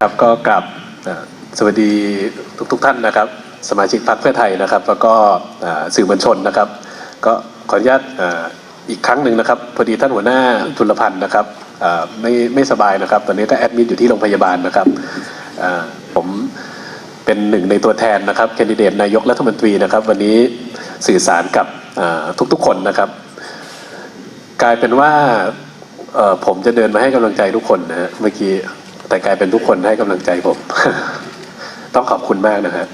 ครับก็กลับสวัสดีทุกทท่านนะครับ สมาชิกพรรคเพื่อไทยนะครับ แล้วก็สื่อมวลชนนะครับ ก็ขออนุญาตอีกครั้งหนึ่งนะครับพอดีท่านหัวหน้าจุลพันธ์นะครับไม่ไม่สบายนะครับ ตอนนี้ก็แอดมิดอยู่ที่โรงพยาบาลนะครับผมเป็นหนึ่งในตัวแทนนะครับแคนดิเดตนายกรัฐมนตรีนะครับ วันนี้สื่อสารกับทุกๆคนนะครับ กลายเป็นว่า ผมจะเดินมาให้กำลังใจทุกคนนะฮะเมื่อกี้แต่กลายเป็นทุกคนให้กำลังใจผม ต้องขอบคุณมากนะฮะ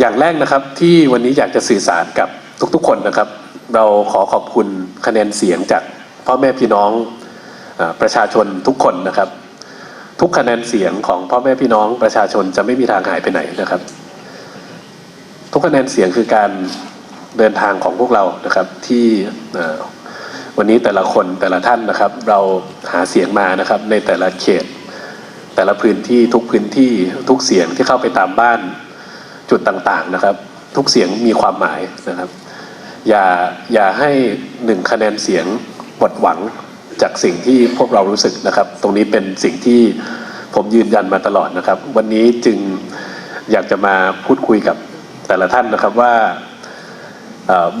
อย่างแรกนะครับที่วันนี้อยากจะสื่อสารกับทุกๆคนนะครับ เราขอขอบคุณคะแนนเสียงจากพ่อแม่พี่น้องอประชาชนทุกคนนะครับ ทุกคะแนนเสียงของพ่อแม่พี่น้องประชาชนจะไม่มีทางหายไปไหนนะครับ ทุกคะแนนเสียงคือการ เดินทางของพวกเรานะครับที่วันนี้แต่ละคนแต่ละท่านนะครับ เราหาเสียงมานะครับ ในแต่ละเขต แต่ละพื้นที่ทุกพื้นที่ทุกเสียงที่เข้าไปตามบ้านจุดต่างๆนะครับ ทุกเสียงมีความหมายนะครับ อย่าอย่าให้หนึ่งคะแนนเสียงหมดหวังจากสิ่งที่พวกเรารู้สึกนะครับ ตรงนี้เป็นสิ่งที่ผมยืนยันมาตลอดนะครับ วันนี้จึงอยากจะมาพูดคุยกับแต่ละท่านนะครับว่า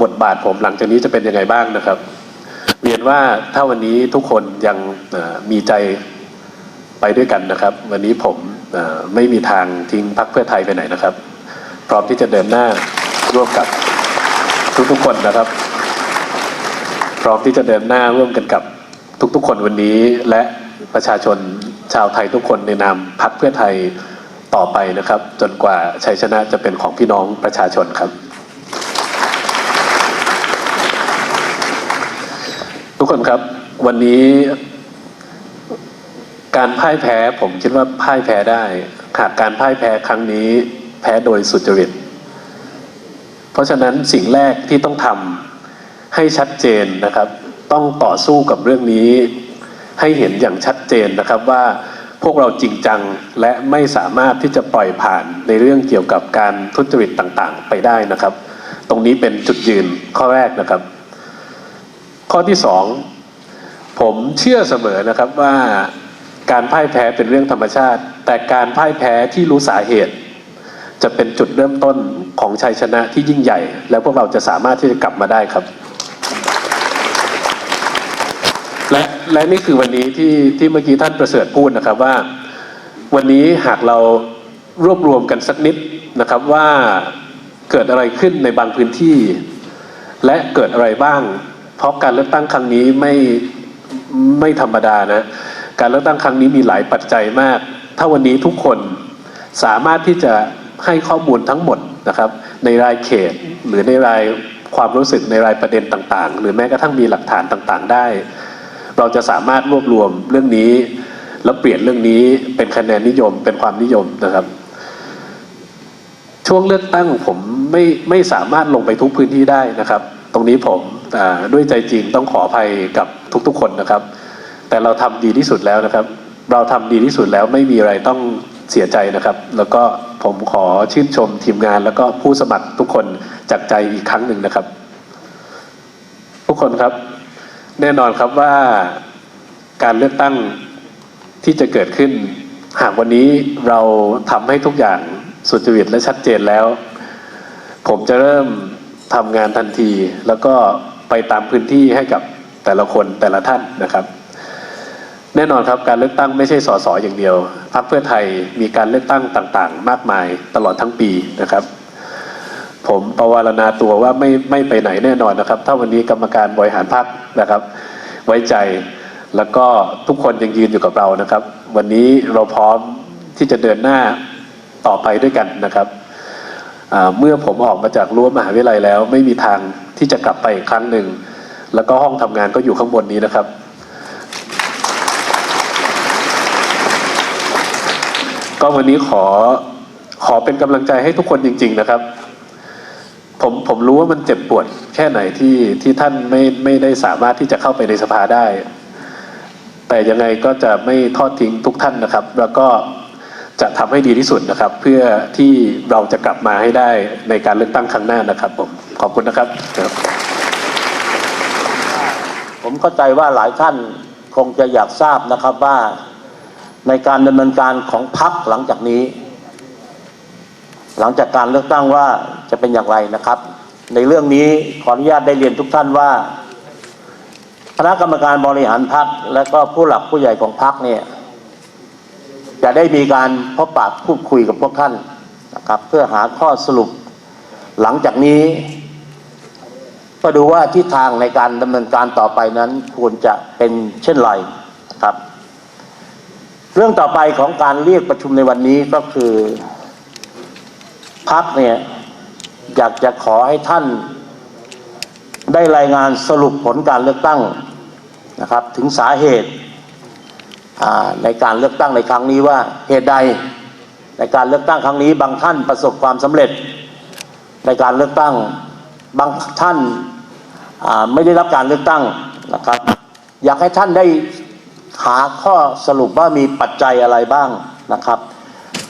บทบาทผมหลังจากนี้จะเป็นยังไงบ้างนะครับ เรียนว่าถ้าวันนี้ทุกคนยังมีใจไปด้วยกันนะครับ วันนี้ผมไม่มีทางทิ้งพรรคเพื่อไทยไปไหนนะครับ พร้อมที่จะเดินหน้าร่วมกับทุกๆคนนะครับ พร้อมที่จะเดินหน้าร่วมกันกับทุกๆ คนวันนี้และประชาชนชาวไทยทุกคนในนามพรรคเพื่อไทยต่อไปนะครับ จนกว่าชัยชนะจะเป็นของพี่น้องประชาชนครับ ทุก คนครับ วันนี้การพ่ายแพ้ผมคิดว่าพ่ายแพ้ได้หากการพ่ายแพ้ครั้งนี้ แพ้โดยสุจริต เพราะฉะนั้นสิ่งแรกที่ต้องทำให้ชัดเจนนะครับ ต้องต่อสู้กับเรื่องนี้ ให้เห็นอย่างชัดเจนนะครับว่าพวกเราจริงจังและไม่สามารถที่จะปล่อยผ่านในเรื่องเกี่ยวกับการทุจริตต่างๆ ไปได้นะครับ ตรงนี้เป็นจุดยืนข้อแรกนะครับ ข้อที่สองผมเชื่อเสมอนะครับว่าการพ่ายแพ้เป็นเรื่องธรรมชาติ แต่การพ่ายแพ้ที่รู้สาเหตุ จะเป็นจุดเริ่มต้นของชัยชนะที่ยิ่งใหญ่ แล้วพวกเราจะสามารถที่จะกลับมาได้ครับ และและนี่คือวันนี้ที่ที่เมื่อกี้ท่านประเสริฐพูดนะครับว่า วันนี้หากเรารวบรวมกันสักนิดนะครับว่าเกิดอะไรขึ้นในบางพื้นที่ และเกิดอะไรบ้าง เพราะการเลือกตั้งครั้งนี้ไม่ไม่ธรรมดานะ การเลือกตั้งครั้งนี้มีหลายปัจจัยมาก ถ้าวันนี้ทุกคนสามารถที่จะให้ข้อมูลทั้งหมดนะครับ ในรายเขตหรือในรายความรู้สึกในรายประเด็นต่างๆ หรือแม้กระทั่งมีหลักฐานต่างๆ ได้ เราจะสามารถรวบรวมเรื่องนี้ แล้วเปลี่ยนเรื่องนี้เป็นคะแนนนิยมเป็นความนิยมนะครับ ช่วงเลือกตั้งผมไม่ไม่สามารถลงไปทุกพื้นที่ได้นะครับ ตรงนี้ผม ด้วยใจจริงต้องขออภัยกับทุกๆ คนนะครับ แต่เราทำดีที่สุดแล้วนะครับ เราทำดีที่สุดแล้วไม่มีอะไรต้องเสียใจนะครับ แล้วก็ผมขอชื่นชมทีมงาน แล้วก็ผู้สมัครทุกคนจากใจอีกครั้งหนึ่งนะครับ ทุกคนครับ แน่นอนครับว่าการเลือกตั้งที่จะเกิดขึ้น หากวันนี้เราทำให้ทุกอย่างสุจริตและชัดเจนแล้ว ผมจะเริ่มทำงานทันทีแล้วก็ ไปตามพื้นที่ให้กับแต่ละคนแต่ละท่านนะครับ แน่นอนครับการเลือกตั้งไม่ใช่สสอย่างเดียวพรรคเพื่อไทยมีการเลือกตั้งต่างๆ มากมายตลอดทั้งปีนะครับ ผมประวารณาตัวว่าไม่ไม่ไปไหนแน่นอนนะครับ ถ้าวันนี้กรรมการบริหารพรรคนะครับ ไว้ใจแล้วก็ทุกคนยังยืนอยู่กับเรานะครับ วันนี้เราพร้อมที่จะเดินหน้าต่อไปด้วยกันนะครับ เมื่อผมออกมาจากรั้วมหาวิทยาลัยแล้ว ไม่มีทางที่จะกลับไปอีกครั้งหนึ่ง แล้วก็ห้องทำงานก็อยู่ข้างบนนี้นะครับ ก็วันนี้ขอขอเป็นกำลังใจให้ทุกคนจริง ๆ นะครับ ผมผมรู้ว่ามันเจ็บปวดแค่ไหนที่ที่ท่านไม่ไม่ได้สามารถที่จะเข้าไปในสภาได้ แต่ยังไงก็จะไม่ทอดทิ้งทุกท่านนะครับ แล้วก็ จะทำให้ดีที่สุดนะครับ เพื่อที่เราจะกลับมาให้ได้ในการเลือกตั้งครั้งหน้านะครับผมขอบคุณนะครับครับผมผมเข้าใจว่าหลายท่านคงจะอยากทราบนะครับว่าในการดำเนินการของพรรคหลังจากนี้ หลังจากการเลือกตั้งว่าจะเป็นอย่างไรนะครับ ในเรื่องนี้ขออนุญาตได้เรียนทุกท่านว่าคณะกรรมการบริหารพรรคและก็ผู้หลักผู้ใหญ่ของพรรคเนี่ย จะได้มีการพบปะพูดคุยกับพวกท่านนะครับ เพื่อหาข้อสรุป หลังจากนี้ ก็ดูว่าทิศทางในการดำเนินการต่อไปนั้นควรจะเป็นเช่นไรนะครับ เรื่องต่อไปของการเรียกประชุมในวันนี้ก็คือพักเนี่ยอยากจะขอให้ท่านได้รายงานสรุปผลการเลือกตั้งนะครับ ถึงสาเหตุ ในการเลือกตั้งในครั้งนี้ว่าเหตุใดในการเลือกตั้งครั้งนี้ บางท่านประสบความสำเร็จ ในการเลือกตั้งบางท่านไม่ได้รับการเลือกตั้งนะครับ อยากให้ท่านได้หาข้อสรุปว่ามีปัจจัยอะไรบ้างนะครับ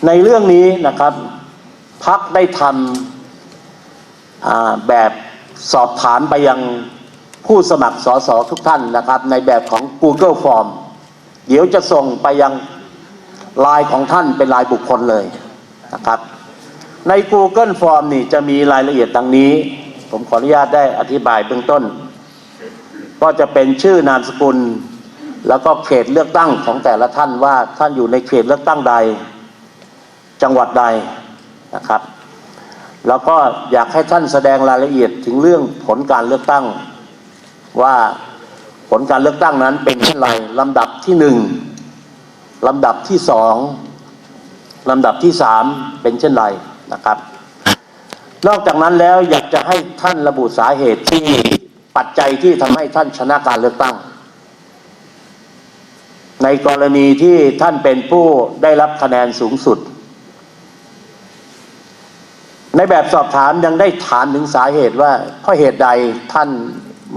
ในเรื่องนี้นะครับพักได้ทำแบบสอบถามไปยังผู้สมัครสสทุกท่านนะครับ ในแบบของ Google Form เดี๋ยวจะส่งไปยังลน์ของท่านเป็นลน์บุคคลเลยนะครับ ใน Google Form นี่จะมีรายละเอียดดังนี้ ผมขออนุญาตได้อธิบายเบื้องต้น ก็จะเป็นชื่อนามสกุล แล้วก็เขตเลือกตั้งของแต่ละท่านว่าท่านอยู่ในเขตเลือกตั้งใด จังหวัดใดนะครับ แล้วก็อยากให้ท่านแสดงรายละเอียดถึงเรื่องผลการเลือกตั้งว่า ผลการเลือกตั้งนั้นเป็นเช่นไรลำดับที่หนึ่งลำดับที่สองลำดับที่สามเป็นเช่นไรนะครับ นอกจากนั้นแล้วอยากจะให้ท่านระบุสาเหตุที่ปัจจัยที่ทำให้ท่านชนะการเลือกตั้ง ในกรณีที่ท่านเป็นผู้ได้รับคะแนนสูงสุด ในแบบสอบถามยังได้ถามถึงสาเหตุว่าเพราะเหตุใดท่าน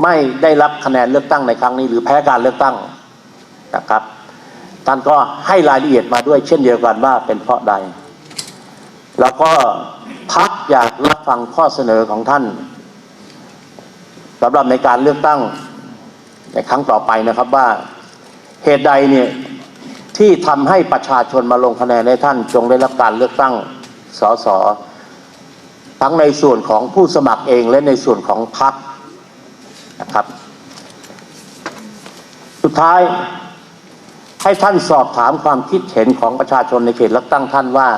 ไม่ได้รับคะแนนเลือกตั้งในครั้งนี้ หรือแพ้การเลือกตั้งนะครับท่านก็ให้รายละเอียดมาด้วยเช่นเดียวกันว่าเป็นเพราะใด แล้วก็พักอยากรับฟังข้อเสนอของท่านสำหรับในการเลือกตั้งในครั้งต่อไปนะครับว่าเหตุใดเนี่ยที่ทำให้ประชาชนมาลงคะแนนให้ท่านจงได้รับการเลือกตั้งสสทั้งในส่วนของผู้สมัครเองและในส่วนของพรรค นะครับ สุดท้ายให้ท่านสอบถามความคิดเห็นของประชาชนในเขตเลือกตั้งท่านว่า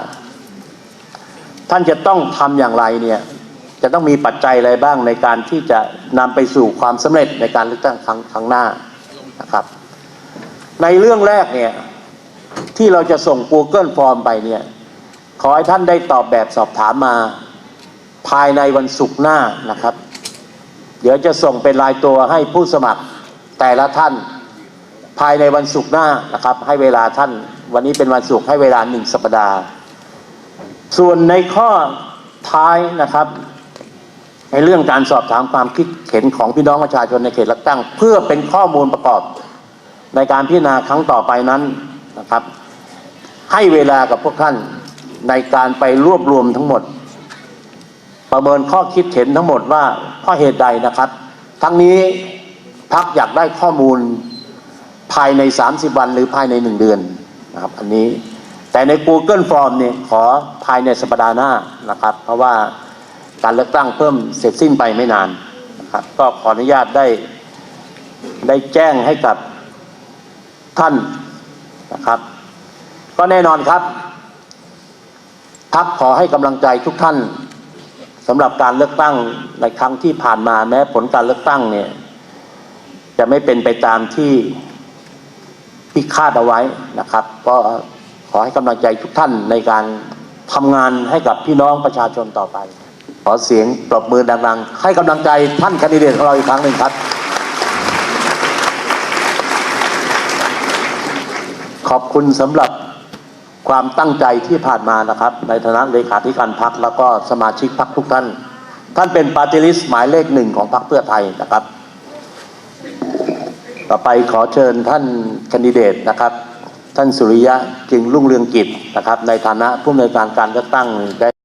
ท่านจะต้องทำอย่างไรเนี่ยจะต้องมีปัจจัยอะไรบ้างในการที่จะนำไปสู่ความสำเร็จในการเลือกตั้งครั้งครั้งหน้านะครับ ในเรื่องแรกเนี่ยที่เราจะส่ง Google Form ไปเนี่ยขอให้ท่านได้ตอบแบบสอบถามมาภายในวันศุกร์หน้านะครับ เดี๋ยวจะส่งเป็นรายตัวให้ผู้สมัครแต่ละท่านภายในวันศุกร์หน้านะครับ ให้เวลาท่าน วันนี้เป็นวันศุกร์ให้เวลาหนึ่งสัปดาห์ ส่วนในข้อท้ายนะครับ ในเรื่องการสอบถามความคิดเห็นของพี่น้องประชาชนในเขตเลือกตั้ง เพื่อเป็นข้อมูลประกอบในการพิจารณาครั้งต่อไปนั้นนะครับ ให้เวลากับพวกท่านในการไปรวบรวมทั้งหมด ประเมินข้อคิดเห็นทั้งหมดว่า ราะเหตุใดนะครับ ทั้งนี้พักอยากได้ข้อมูลภายใน 30 วันหรือภายใน 1 เดือนนะครับ อันนี้แต่ใน Google Form เนี่ยขอภายในสัปดาห์หน้านะครับ เพราะว่าการเลือกตั้งเพิ่มเสร็จสิ้นไปไม่นานนะครับ ก็ขออนุญาตได้ได้แจ้งให้กับท่านนะครับ ก็แน่นอนครับพักขอให้กำลังใจทุกท่าน สำหรับการเลือกตั้งในครั้งที่ผ่านมาแม้ผลการเลือกตั้งเนี่ยจะไม่เป็นไปตามที่ที่คาดเอาไว้นะครับ ก็ขอให้กำลังใจทุกท่านในการทำงานให้กับพี่น้องประชาชนต่อไป ขอเสียงปรบมือดังๆ ให้กำลังใจท่านคนดิเดตของเราอีกครั้งหนึ่งครับ ขอบคุณสำหรับ ความตั้งใจที่ผ่านมานะครับ ในฐานะเลขาธิการพักแล้วก็สมาชิกพักทุกท่าน ท่านเป็นปาร์ตี้ลิสต์หมายเลขหนึ่งของพักเพื่อไทยนะครับ ต่อไปขอเชิญท่านคนดิเดตนะครับ ท่านสุริยะจึงรุ่งเรืองกิจนะครับ ในฐานะผู้อำนวยการการเลือกตั้งได้